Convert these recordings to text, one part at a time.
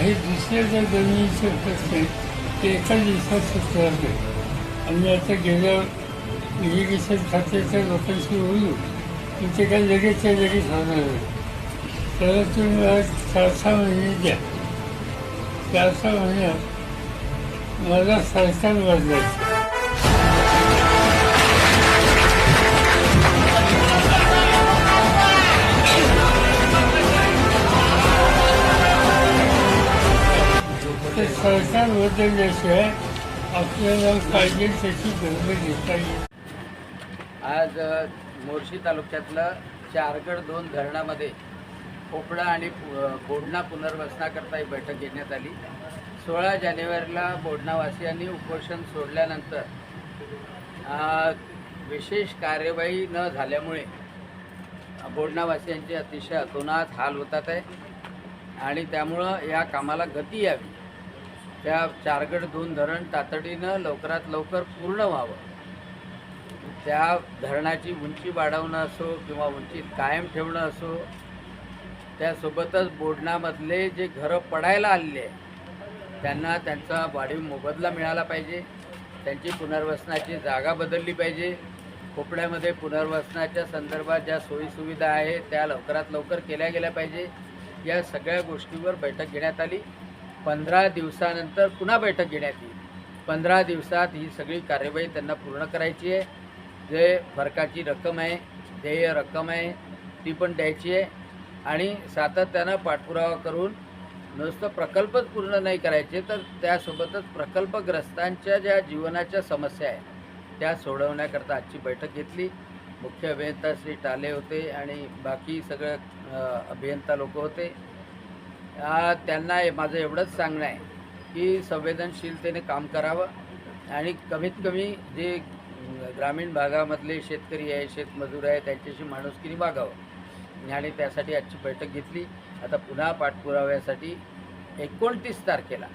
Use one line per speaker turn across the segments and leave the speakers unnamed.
हे दुसरे जर जमिनीचे असते ते एका दिवसात सुचवते आम्ही आता गेल्या इरिगेशन खात्याच्या लोकांशी बोलू पण ते काय लगेचच्या लगेच होणार नाही त्याला तुम्ही मला चार सहा महिने द्या. चार सहा महिन्यात मला सरकार बदलायचं. ते सरकार बदलल्याशिवाय आपल्याला पाहिजे त्याची घेता येईल
आज मोर्शी तालुक्यातलं चारगड दोन धरणामध्ये पोपळा आणि बोडणा पुनर्वसनाकरता ही बैठक घेण्यात आली. सोळा जानेवारीला बोडणावासियांनी उपोषण सोडल्यानंतर विशेष कार्यवाही न झाल्यामुळे बोडणावासियांचे अतिशय अतोनात हाल होतात आहे. आणि त्यामुळं या कामाला गती यावी. त्या चारगड दोन धरण तातडीनं लवकरात लवकर पूर्ण व्हावं. त्या धरणाची उंची वाढवणं असो किंवा उंची कायम ठेवणं असो त्यासोबतच बोडणामधले जे घरं पडायला आलेले आहे त्यांना त्यांचा वाढीव मोबदला मिळाला पाहिजे. त्यांची पुनर्वसनाची जागा बदलली पाहिजे. खोपड्यामध्ये पुनर्वसनाच्या संदर्भात ज्या सोयीसुविधा आहेत त्या लवकरात लवकर केल्या गेल्या पाहिजे. या सगळ्या गोष्टीवर बैठक घेण्यात आली. पंधरा दिवसानंतर पुन्हा बैठक घेण्यात येईल. पंधरा दिवसात ही सगळी कार्यवाही त्यांना पूर्ण करायची आहे. जे फरकाची रक्कम आहे देय रक्कम आहे ती पण द्यायची आहे. आणि सातत्यानं पाठपुरावा करून नुसतं प्रकल्पच पूर्ण नाही करायचे तर त्यासोबतच प्रकल्पग्रस्तांच्या ज्या जीवनाच्या समस्या आहेत त्या सोडवण्याकरता आजची बैठक घेतली. मुख्य अभियंता श्री टाले होते आणि बाकी सगळं अभियंता लोक होते. त्यांना माझं एवढंच सांगणं आहे की संवेदनशीलतेने काम करावं आणि कमीत कमी जे ग्रामीण भागामधले शेतकरी आहे शेतमजूर आहे त्यांच्याशी माणुसकीने वागावं. आणि त्यासाठी आजची बैठक घेतली. आता पुन्हा पाठपुराव्यासाठी एकोणतीस तारखेला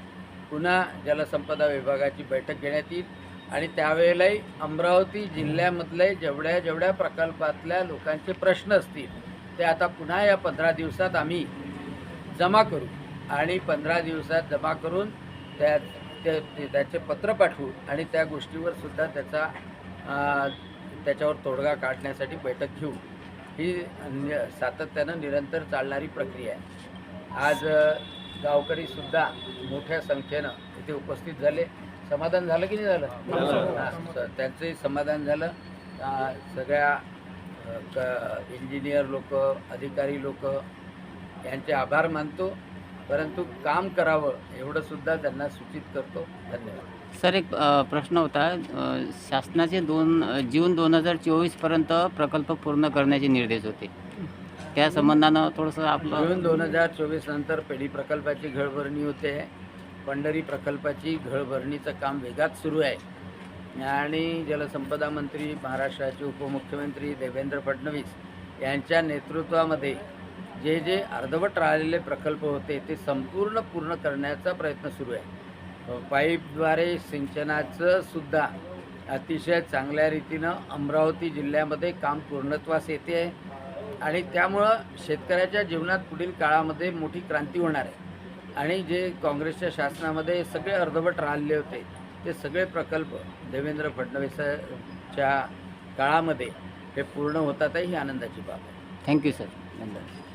पुन्हा जलसंपदा विभागाची बैठक घेण्यात येईल. आणि त्यावेळेलाही अमरावती जिल्ह्यामधले जेवढ्या जेवढ्या प्रकल्पातल्या लोकांचे प्रश्न असतील ते आता पुन्हा या पंधरा दिवसात आम्ही जमा करू आणि पंधरा दिवसात जमा करून त्या त्याचे पत्र पाठवू आणि त्या गोष्टीवर सुद्धा त्याचा त्याच्यावर तोडगा काढण्यासाठी बैठक घेऊ. ही नि- सातत्यानं निरंतर चालणारी प्रक्रिया आहे. आज गावकरीसुद्धा मोठ्या संख्येनं इथे उपस्थित झाले. समाधान झालं की नाही झालं? त्यांचंही समाधान झालं. सगळ्या इंजिनियर लोक अधिकारी लोक यांचे आभार मानतो. परंतु काम करावं एवढं सुद्धा त्यांना सूचित करतो. धन्यवाद.
सर एक प्रश्न होता. शासनाचे दोन जून दोन हजार चोवीसपर्यंत प्रकल्प पूर्ण करण्याचे निर्देश होते. त्या संबंधानं थोडंसं आपलं
जून दोन हजार चोवीस नंतर पेढी प्रकल्पाची घळभरणी होते. पंढरी प्रकल्पाची घळभरणीचं काम वेगात सुरू आहे. आणि जलसंपदा मंत्री महाराष्ट्राचे उपमुख्यमंत्री देवेंद्र फडणवीस यांच्या नेतृत्वामध्ये जे जे अर्धवट राहिलेले प्रकल्प होते ते संपूर्ण पूर्ण करण्याचा प्रयत्न सुरू आहे. पाईपद्वारे सिंचनाचं सुद्धा अतिशय चांगल्या रीतीनं अमरावती जिल्ह्यामध्ये काम पूर्णत्वास येते आहे. आणि त्यामुळं शेतकऱ्याच्या जीवनात पुढील काळामध्ये मोठी क्रांती होणार आहे. आणि जे काँग्रेसच्या शासनामध्ये सगळे अर्धवट राहिले होते ते सगळे प्रकल्प देवेंद्र फडणवीसाच्या काळामध्ये हे पूर्ण होतात आहे ही आनंदाची बाब आहे.
Thank you sir. धन्यवाद.